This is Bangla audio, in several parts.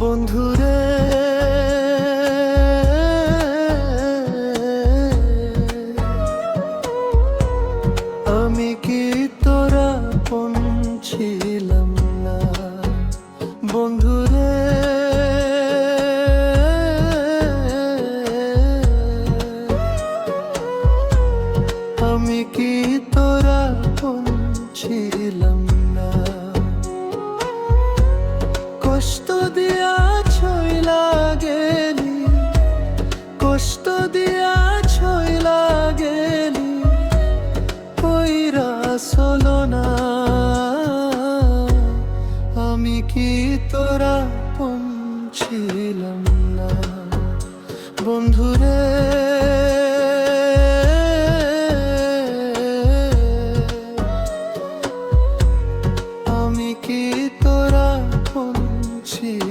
বন্ধুরে। আমি কি তোরা ছিলাম না? বন্ধুরে। আমি কি তোরা ছিলাম না? কষ্ট দিয়া ছইলা গেলি, কষ্ট দিয়া ছইলা গেলি, কইরা সলো না। আমি কি তোরা পৌঁছিলাম না? বন্ধুরে, আমি কি তোরা পৌঁছিলাম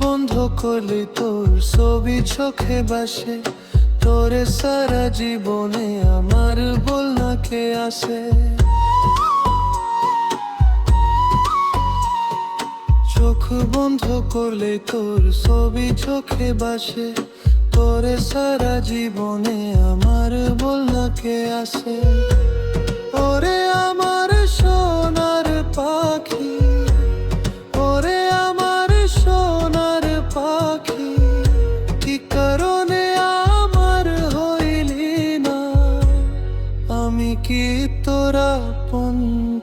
বন্ধ করলে তোর ছবি চোখে বাসে। তোরে সারা জীবনে আমার বলনাকে আসে। চোখ বন্ধ করলে তোর ছবি চোখে বাসে। তোরে সারা জীবনে আমার বলনাকে আসে। ওরে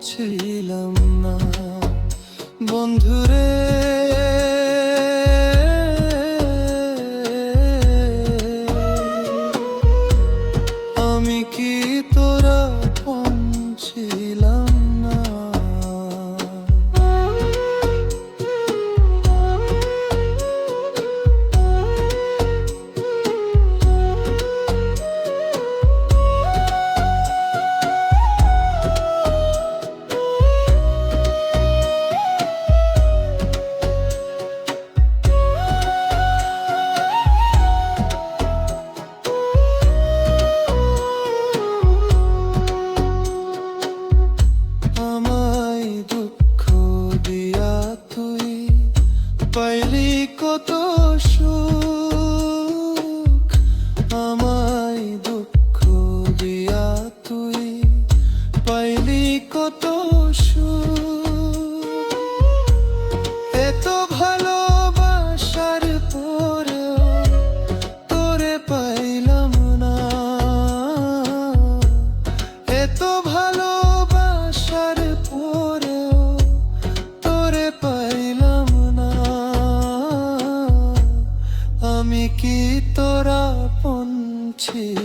পৌঁছিলাম না। বন্ধুরে কত সুখ আমায় দুঃখ দিয়া তুই পাইলি কত পৌঁছিলাম